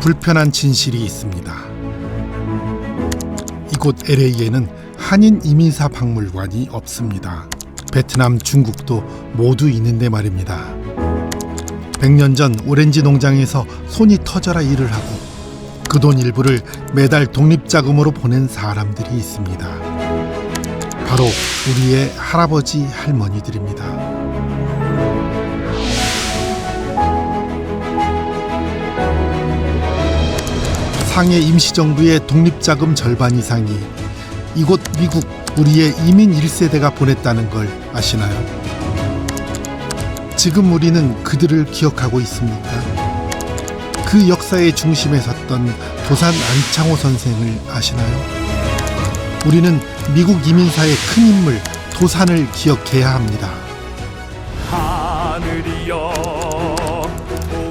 불편한 진실이 있습니다. 이곳 LA에는 한인 이민사 박물관이 없습니다. 베트남, 중국도 모두 있는데 말입니다. 100년 전 오렌지 농장에서 손이 터져라 일을 하고 그 돈 일부를 매달 독립자금으로 보낸 사람들이 있습니다. 바로 우리의 할아버지 할머니들입니다. 상해 임시정부의 독립자금 절반 이상이 이곳 미국 우리의 이민 1세대가 보냈다는 걸 아시나요? 지금 우리는 그들을 기억하고 있습니까? 그 역사의 중심에 섰던 도산 안창호 선생을 아시나요? 우리는 미국 이민사의 큰 인물 도산을 기억해야 합니다.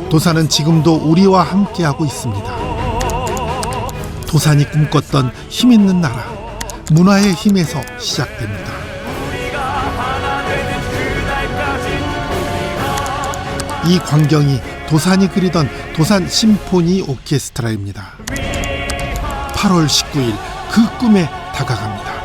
도산은 지금도 우리와 함께하고 있습니다. 도산이 꿈꿨던 힘 있는 나라, 문화의 힘에서 시작됩니다. 이 광경이 도산이 그리던 도산 심포니 오케스트라입니다. 8월 19일 그 꿈에 다가갑니다.